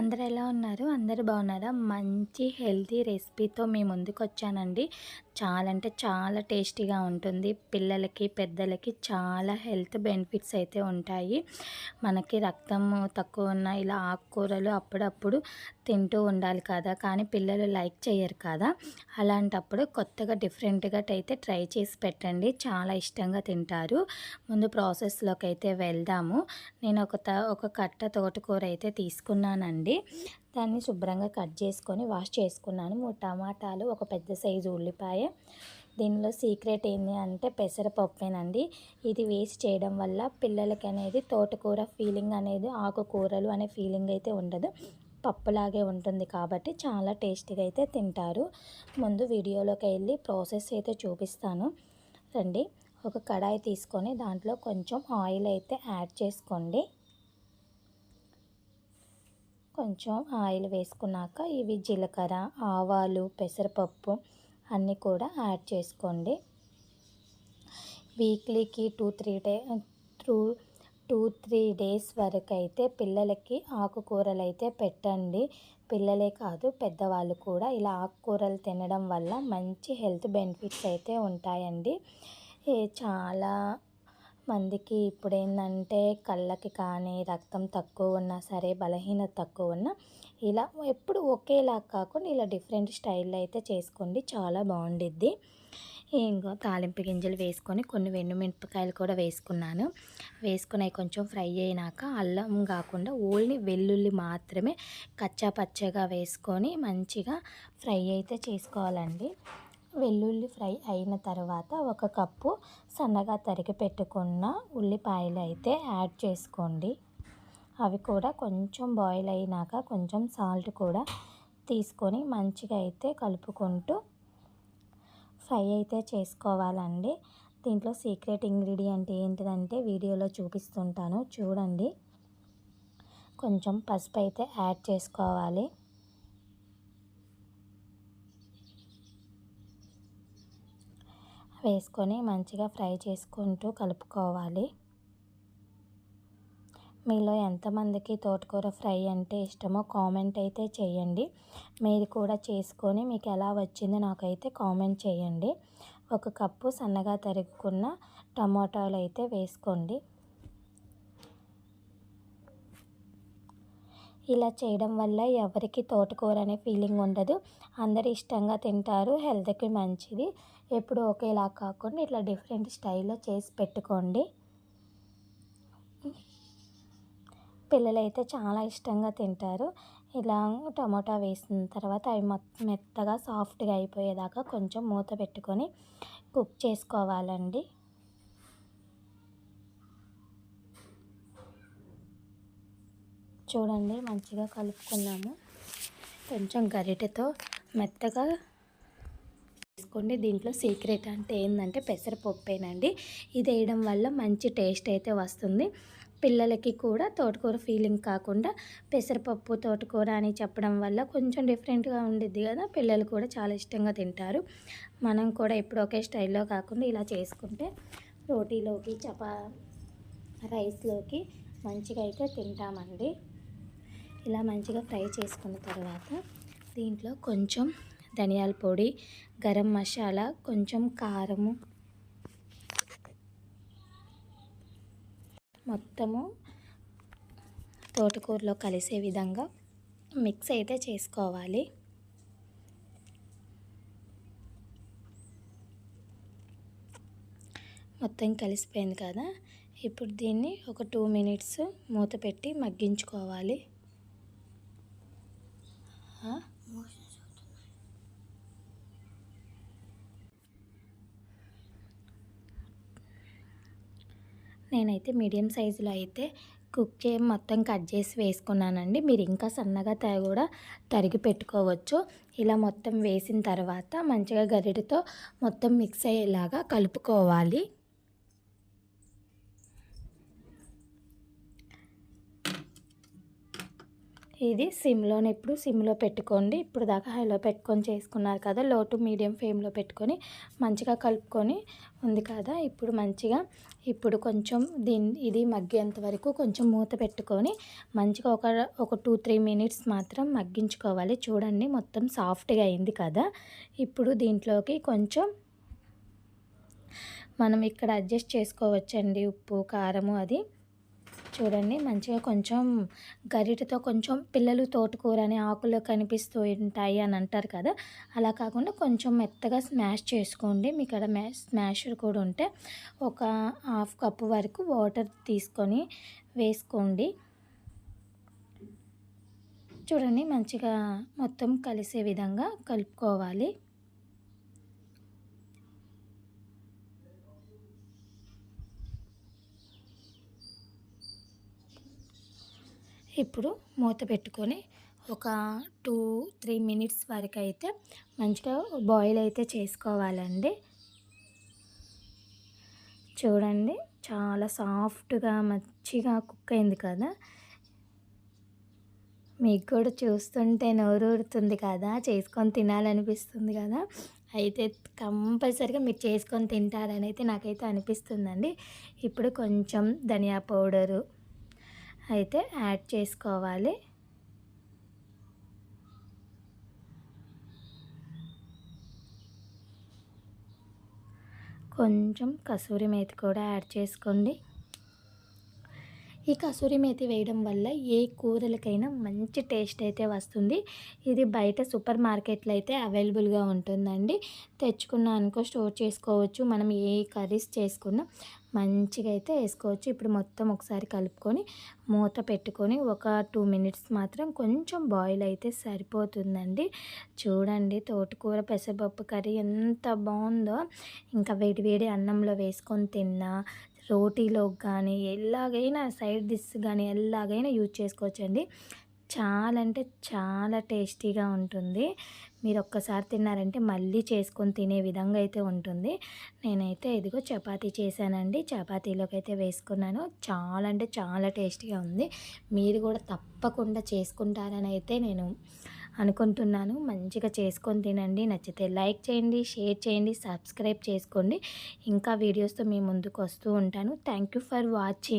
అందరు ఎలా ఉన్నారు? అందరు బాగున్నారా? మంచి హెల్తీ రెసిపీతో మీ ముందుకు వచ్చానండి చాలా అంటే చాలా టేస్టీగా ఉంటుంది. పిల్లలకి పెద్దలకి చాలా హెల్త్ బెనిఫిట్స్ అయితే ఉంటాయి. మనకి రక్తం తక్కువ ఉన్న ఇలా ఆకుకూరలు అప్పుడప్పుడు తింటూ ఉండాలి కదా? కానీ పిల్లలు లైక్ చేయరు కదా? అలాంటప్పుడు కొత్తగా డిఫరెంట్గా అయితే ట్రై చేసి పెట్టండి. చాలా ఇష్టంగా తింటారు. ముందు ప్రాసెస్లోకి అయితే వెళ్దాము. నేను ఒక ఒక కట్ట తోటకూర అయితే తీసుకున్నానండి. దాన్ని శుభ్రంగా కట్ చేసుకొని వాష్ చేసుకున్నాను. మూడు టమాటాలు ఒక పెద్ద సైజు ఉల్లిపాయ. దీనిలో సీక్రెట్ ఏంటి అంటే పెసరపప్పేనండి ఇది వేసి చేయడం వల్ల పిల్లలకి అనేది తోటకూర ఫీలింగ్ అనేది ఆకుకూరలు అనే ఫీలింగ్ అయితే ఉండదు. పప్పులాగే ఉంటుంది కాబట్టి చాలా టేస్టీగా అయితే తింటారు. ముందు వీడియోలోకి వెళ్ళి ప్రాసెస్ అయితే చూపిస్తాను. రండి. ఒక కడాయి తీసుకొని దాంట్లో కొంచెం ఆయిల్ అయితే యాడ్ చేసుకోండి. కొంచెం ఆయిల్ వేసుకున్నాక ఇవి జీలకర్ర ఆవాలు పెసరపప్పు అన్నీ కూడా యాడ్ చేసుకోండి. వీక్లీకి two three day two two three days వరకు అయితే పిల్లలకి ఆకుకూరలు అయితే పెట్టండి. పిల్లలే కాదు పెద్దవాళ్ళు కూడా ఇలా ఆకుకూరలు తినడం వల్ల మంచి హెల్త్ బెనిఫిట్స్ అయితే ఉంటాయండి. చాలా మందికి ఇప్పుడు ఏంటంటే కళ్ళకి కానీ రక్తం తక్కువ ఉన్నా సరే బలహీనత తక్కువ ఉన్నా ఇలా ఎప్పుడు ఒకేలా కాకుండా ఇలా డిఫరెంట్ స్టైల్లో అయితే చేసుకోండి. చాలా బాగుండిద్ది. ఇంకో తాలింపు గింజలు వేసుకొని కొన్ని వెన్ను మిరపకాయలు కూడా వేసుకున్నాను. వేసుకుని కొంచెం ఫ్రై అయినాక అల్లం కాకుండా ఓన్లీ వెల్లుల్లి మాత్రమే కచ్చా పచ్చగా వేసుకొని మంచిగా ఫ్రై అయితే చేసుకోవాలండి. వెల్లుల్లి ఫ్రై అయిన తర్వాత ఒక కప్పు సన్నగా తరిగి పెట్టుకున్న ఉల్లిపాయలు అయితే యాడ్ చేసుకోండి. అవి కూడా కొంచెం బాయిల్ అయినాక కొంచెం సాల్ట్ కూడా తీసుకొని మంచిగా అయితే కలుపుకుంటూ ఫ్రై అయితే చేసుకోవాలండి. దీంట్లో సీక్రెట్ ఇంగ్రీడియంట్ ఏంటిదంటే వీడియోలో చూపిస్తుంటాను చూడండి. కొంచెం పసుపు అయితే యాడ్ చేసుకోవాలి. వేసుకొని మంచిగా ఫ్రై చేసుకుంటూ కలుపుకోవాలి. మీలో ఎంతమందికి తోటకూర ఫ్రై అంటే ఇష్టమో కామెంట్ అయితే చేయండి. మీరు కూడా చేసుకొని మీకు ఎలా వచ్చిందో నాకైతే కామెంట్ చేయండి. ఒక కప్పు సన్నగా తరుగుకున్న టమాటాలు అయితే వేసుకోండి. ఇలా చేయడం వల్ల ఎవరికి తోటకూర అనే ఫీలింగ్ ఉండదు. అందరు ఇష్టంగా తింటారు. హెల్త్కి మంచిది. ఎప్పుడు ఒకేలా కాకుండా ఇట్లా డిఫరెంట్ స్టైల్లో చేసి పెట్టుకోండి. పిల్లలు అయితే చాలా ఇష్టంగా తింటారు. ఇలా టమాటా వేసిన తర్వాత అవి మెత్తగా సాఫ్ట్గా అయిపోయేదాకా కొంచెం మూత పెట్టుకొని కుక్ చేసుకోవాలండి. చూడండి మంచిగా కలుపుకున్నాము. కొంచెం గరిటెతో మెత్తగా తీసుకోండి దీంట్లో సీక్రెట్ అంటే ఏంటంటే పెసరపప్పేనండి ఇది వేయడం వల్ల మంచి టేస్ట్ అయితే వస్తుంది. పిల్లలకి కూడా తోటకూర ఫీలింగ్ కాకుండా పెసరపప్పు తోటకూర అని చెప్పడం వల్ల కొంచెం డిఫరెంట్గా ఉండిద్ది కదా. పిల్లలు కూడా చాలా ఇష్టంగా తింటారు. మనం కూడా ఇప్పుడు ఒకే స్టైల్లో కాకుండా ఇలా చేసుకుంటే రోటీలోకి చపా రైస్లోకి మంచిగా అయితే తింటామండి. ఇలా మంచిగా ఫ్రై చేసుకున్న తర్వాత దీంట్లో కొంచెం ధనియాల పొడి గరం మసాలా కొంచెం కారము. మొత్తము తోటకూరలో కలిసే విధంగా మిక్స్ అయితే చేసుకోవాలి. మొత్తం కలిసిపోయింది కదా? ఇప్పుడు దీన్ని ఒక టూ మినిట్స్ మూత పెట్టి మగ్గించుకోవాలి. నేనైతే మీడియం సైజులో అయితే కుక్ చే మొత్తం కట్ చేసి వేసుకున్నానండి. మీరు ఇంకా సన్నగా కూడా తరిగి పెట్టుకోవచ్చు. ఇలా మొత్తం వేసిన తర్వాత మంచిగా గరిటతో మొత్తం మిక్స్ అయ్యేలాగా కలుపుకోవాలి. ఇది సిమ్లోనే ఇప్పుడు సిమ్లో పెట్టుకోండి. ఇప్పుడు దాకా హైలో పెట్టుకొని చేసుకున్నారు కదా లో టు మీడియం ఫ్లేమ్లో పెట్టుకొని మంచిగా కలుపుకొని ఉంది కదా ఇప్పుడు మంచిగా ఇప్పుడు కొంచెం దీని ఇది మగ్గేంత వరకు కొంచెం మూత పెట్టుకొని మంచిగా ఒక ఒక టూ త్రీ మినిట్స్ మాత్రం మగ్గించుకోవాలి. చూడండి మొత్తం సాఫ్ట్గా అయింది కదా. ఇప్పుడు దీంట్లోకి కొంచెం మనం ఇక్కడ అడ్జస్ట్ చేసుకోవచ్చండి ఉప్పు కారము అది. చూడండి మంచిగా కొంచెం గరిటతో కొంచెం పిల్లలు తోటకూర అని ఆకులు కనిపిస్తూ ఉంటాయి అని అంటారు కదా. అలా కాకుండా కొంచెం మెత్తగా స్మాష్ చేసుకోండి. మీ ఇక్కడ స్మాషర్ కూడా ఉంటే ఒక హాఫ్ కప్ వరకు వాటర్ తీసుకొని వేసుకోండి. చూడండి మంచిగా మొత్తం కలిసే విధంగా కలుపుకోవాలి. ఇప్పుడు మూత పెట్టుకొని ఒక టూ త్రీ మినిట్స్ వరకు అయితే మంచిగా బాయిల్ అయితే చేసుకోవాలండి. చూడండి చాలా సాఫ్ట్గా మంచిగా కుక్ అయింది కదా. మీకు కూడా చూస్తుంటే నోరూరుతుంది కదా చేసుకొని తినాలనిపిస్తుంది కదా. అయితే కంపల్సరిగా మీరు చేసుకొని తింటారని అయితే నాకైతే అనిపిస్తుందండి. ఇప్పుడు కొంచెం ధనియా పౌడరు అయితే యాడ్ చేసుకోవాలి. కొంచెం కసూరి మేతి కూడా యాడ్ చేసుకోండి. ఈ కసూరి మేతి వేయడం వల్ల ఏ కూరలకైనా మంచి టేస్ట్ అయితే వస్తుంది. ఇది బయట సూపర్ మార్కెట్లో అయితే అవైలబుల్గా ఉంటుందండి. తెచ్చుకున్న అనుకో స్టోర్ చేసుకోవచ్చు. మనం ఏ కర్రీస్ చేసుకున్నా మంచిగా అయితే వేసుకోవచ్చు. ఇప్పుడు మొత్తం ఒకసారి కలుపుకొని మూత పెట్టుకొని ఒక టూ మినిట్స్ మాత్రం కొంచెం బాయిల్ అయితే సరిపోతుందండి. చూడండి తోటకూర పెసరపప్పు కర్రీ ఎంత బాగుందో. ఇంకా వేడి వేడి అన్నంలో వేసుకొని తిన్నా రోటీలో కానీ ఎలాగైనా సైడ్ డిష్ కానీ ఎలాగైనా యూజ్ చేసుకోవచ్చండి. చాలా అంటే చాలా టేస్టీగా ఉంటుంది. మీరు ఒక్కసారి తిన్నారంటే మళ్ళీ చేసుకొని తినే విధంగా అయితే ఉంటుంది. నేనైతే ఇదిగో చపాతీ చేశానండి. చపాతీలోకి అయితే వేసుకున్నాను. చాలా అంటే చాలా టేస్టీగా ఉంది. మీరు కూడా తప్పకుండా చేసుకుంటారని అయితే నేను అనుకుంటున్నాను. మంచిగా చేసుకొని తినండి. నచ్చితే లైక్ చేయండి షేర్ చేయండి సబ్స్క్రైబ్ చేసుకోండి. ఇంకా వీడియోస్తో మీ ముందుకు వస్తూ ఉంటాను. Thank you for watching.